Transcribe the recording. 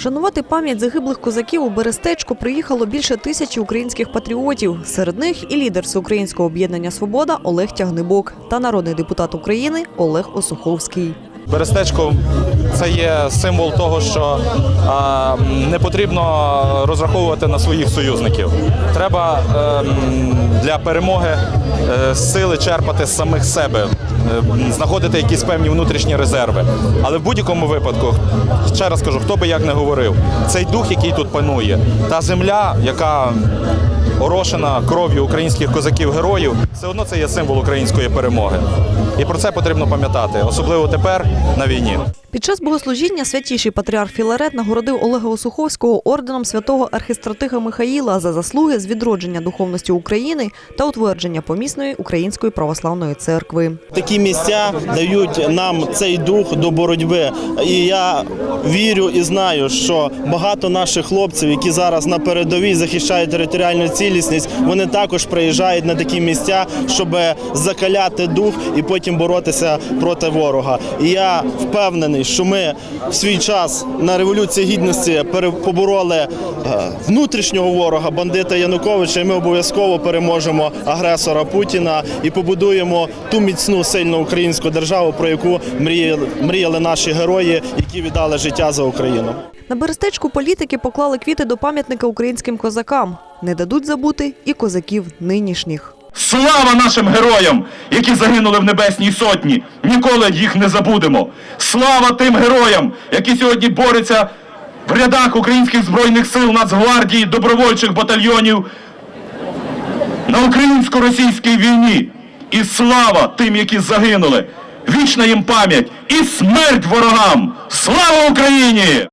Шанувати пам'ять загиблих козаків у Берестечку приїхало більше тисячі українських патріотів. Серед них і лідер Всеукраїнського об'єднання Свобода Олег Тягнибок та народний депутат України Олег Осуховський. Берестечко це є символ того, що а, не потрібно розраховувати на своїх союзників. Треба ем, для перемоги е, сили черпати з самих себе, е, знаходити якісь певні внутрішні резерви. Але в будь-якому випадку, ще раз кажу, хто би як не говорив, цей дух, який тут панує, та земля, яка орошена кров'ю українських козаків-героїв, все одно це є символ української перемоги. І про це потрібно пам'ятати, особливо тепер на війні. Під час богослужіння святіший патріарх Філарет нагородив Олега Осуховського орденом святого архістратига Михаїла за заслуги з відродження духовності України та утвердження помісної української православної церкви. Такі місця дають нам цей дух до боротьби. І я вірю і знаю, що багато наших хлопців, які зараз на передовій захищають територіальну цілісність, вони також приїжджають на такі місця, щоб закаляти дух і потім боротися проти ворога. І я впевнений, що ми в свій час на революції гідності побороли е, внутрішнього ворога, бандита Януковича. І ми обов'язково переможемо агресора Путіна і побудуємо ту міцну сильну українську державу, про яку мріяли, мріяли наші герої, які віддали життя за Україну. На Берестечку політики поклали квіти до пам'ятника українським козакам. Не дадуть забути і козаків нинішніх. Слава нашим героям, які загинули в Небесній Сотні! Ніколи їх не забудемо. Слава тим героям, які сьогодні борються в рядах українських збройних сил, Нацгвардії, добровольчих батальйонів на українсько-російській війні. І слава тим, які загинули. Вічна їм пам'ять і смерть ворогам! Слава Україні!